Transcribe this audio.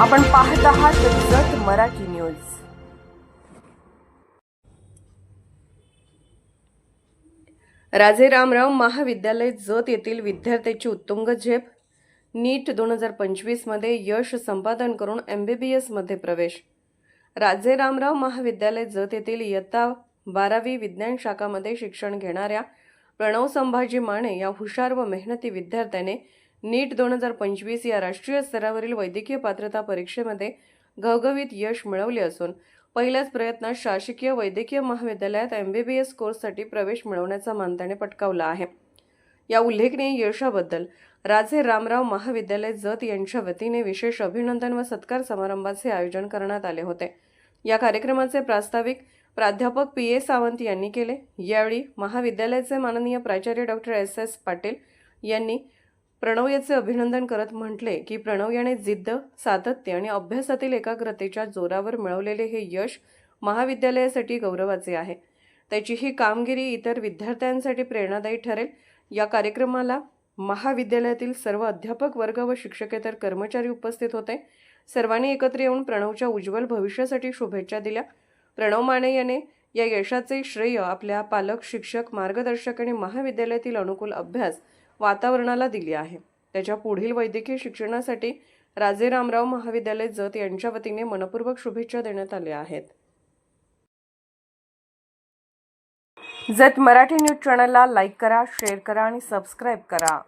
आपण पाहत आहात जत मराठी न्यूज. राजे रामराव महाविद्यालय जत येथील विद्यार्थ्याची उत्तुंग झेप. नीट दोन हजार पंचवीसमध्ये यश संपादन करून एम बी बी एसमध्ये प्रवेश. राजे रामराव महाविद्यालय जत येथील इयत्ता बारावी विज्ञान शाखामध्ये शिक्षण घेणाऱ्या प्रणव संभाजी माने या हुशार व मेहनती विद्यार्थ्याने नीट दोन हजार पंचवीस या राष्ट्रीय स्तरावरील वैद्यकीय पात्रता परीक्षेमध्ये घवघवीत यश मिळवले असून पहिल्याच प्रयत्नात शासकीय वैद्यकीय महाविद्यालयात एम बी बी एस कोर्ससाठी प्रवेश मिळवण्याचा मान त्याने पटकावला आहे. या उल्लेखनीय यशाबद्दल राजे रामराव महाविद्यालय जत यांच्या वतीने विशेष अभिनंदन व सत्कार समारंभाचे आयोजन करण्यात आले होते. या कार्यक्रमाचे प्रास्ताविक प्राध्यापक पी ए सावंत यांनी केले. यावेळी महाविद्यालयाचे माननीय प्राचार्य डॉक्टर एस एस पाटील यांनी प्रणव याचे अभिनंदन करत म्हटले की प्रणव याने जिद्द सातत्य आणि अभ्यासातील एकाग्रतेच्या जोरावर मिळवलेले हे यश महाविद्यालयासाठी गौरवाचे आहे. त्याची ही कामगिरी इतर विद्यार्थ्यांसाठी प्रेरणादायी ठरेल. या कार्यक्रमाला महाविद्यालयातील सर्व अध्यापक वर्ग व शिक्षकेतर कर्मचारी उपस्थित होते. सर्वांनी एकत्र येऊन प्रणवच्या उज्ज्वल भविष्यासाठी शुभेच्छा दिल्या. प्रणव माने याने या यशाचे श्रेय आपल्या पालक शिक्षक मार्गदर्शक आणि महाविद्यालयातील अनुकूल अभ्यास वातावरणाला दिली आहे. त्याच्या पुढील वैद्यकीय शिक्षणासाठी राजे रामराव महाविद्यालय जत यांच्या वतीने मनपूर्वक शुभेच्छा देण्यात आल्या आहेत. जत मराठी न्यूज चॅनलला लाईक करा शेअर करा आणि सबस्क्राईब करा.